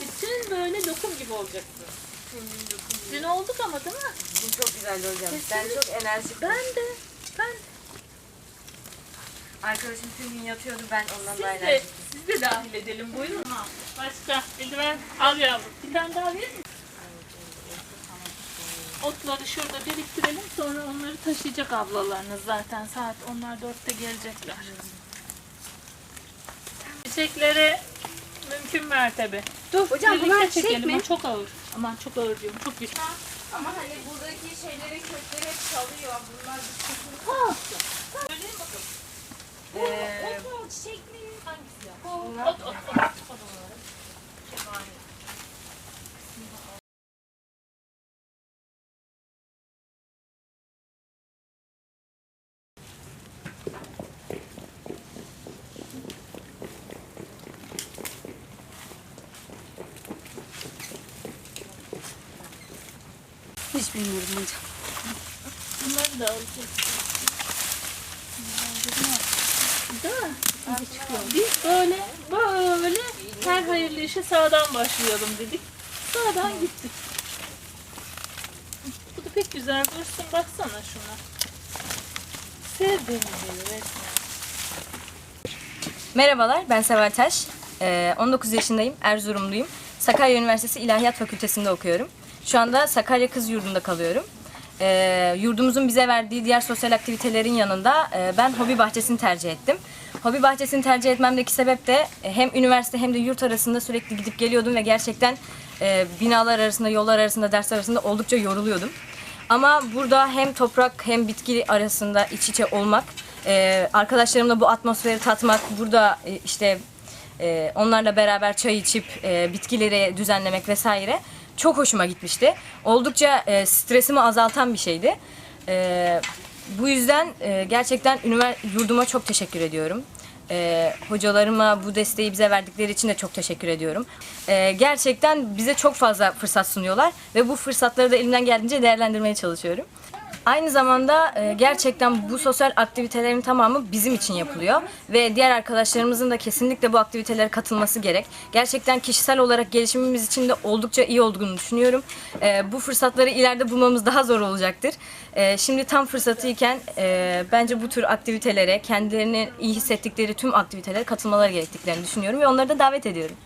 Bütün böyle lokum gibi olacaksın. Dün olduk ama değil mi? Çok güzel hocam. Ben çok enerjik. Ben de. Ben Arkadaşım tüm gün yatıyordu ben ondan siz daha de, enerjik. siz de dahil edelim. Buyurun. Başka. Eldiven al yavrum. Bir tane daha verir misin? Otları şurada biriktirelim. Sonra onları taşıyacak ablalarınız zaten. Saat onlar dörtte gelecekler. Çiçekleri mümkün mertebe. Dur hocam, birlikte bunlar çiçek çekelim. mi? Çok ağır. Aman çok ağır diyorum. Çok güçlü. Ama hani buradaki şeyleri kökleri hep çalıyor. Bunlar bir sıkıntı. Ha. Söyleyin bakalım. Ee, Ot mu çiçek mi? Hangisi ya? Ot ot ot. ot. Şemali. Hiç bilmiyorum hocam. Bunları da alacağız. Değil mi? Biz böyle böyle her hayırlı işe sağdan başlayalım dedik. Sağdan gittik. Bu da pek güzel dursun. Baksana şuna. Sevdiğim gibi resmen. Merhabalar, ben Seval Taş. Ee, 19 yaşındayım, Erzurumluyum. Sakarya Üniversitesi İlahiyat Fakültesi'nde okuyorum. Şu anda Sakarya Kız Yurdu'nda kalıyorum. Ee, yurdumuzun bize verdiği diğer sosyal aktivitelerin yanında e, ben hobi bahçesini tercih ettim. Hobi bahçesini tercih etmemdeki sebep de e, hem üniversite hem de yurt arasında sürekli gidip geliyordum ve gerçekten e, binalar arasında, yollar arasında, dersler arasında oldukça yoruluyordum. Ama burada hem toprak hem bitki arasında iç içe olmak, e, arkadaşlarımla bu atmosferi tatmak, burada e, işte e, onlarla beraber çay içip e, bitkileri düzenlemek vesaire çok hoşuma gitmişti. Oldukça e, stresimi azaltan bir şeydi. E, bu yüzden e, gerçekten yurduma çok teşekkür ediyorum. E, hocalarıma bu desteği bize verdikleri için de çok teşekkür ediyorum. E, gerçekten bize çok fazla fırsat sunuyorlar ve bu fırsatları da elimden geldiğince değerlendirmeye çalışıyorum. Aynı zamanda e, gerçekten bu sosyal aktivitelerin tamamı bizim için yapılıyor ve diğer arkadaşlarımızın da kesinlikle bu aktivitelere katılması gerek. Gerçekten kişisel olarak gelişimimiz için de oldukça iyi olduğunu düşünüyorum. E, bu fırsatları ileride bulmamız daha zor olacaktır. E, şimdi tam fırsatı iken bence bu tür aktivitelere, kendilerini iyi hissettikleri tüm aktivitelere katılmaları gerektiklerini düşünüyorum ve onları da davet ediyorum.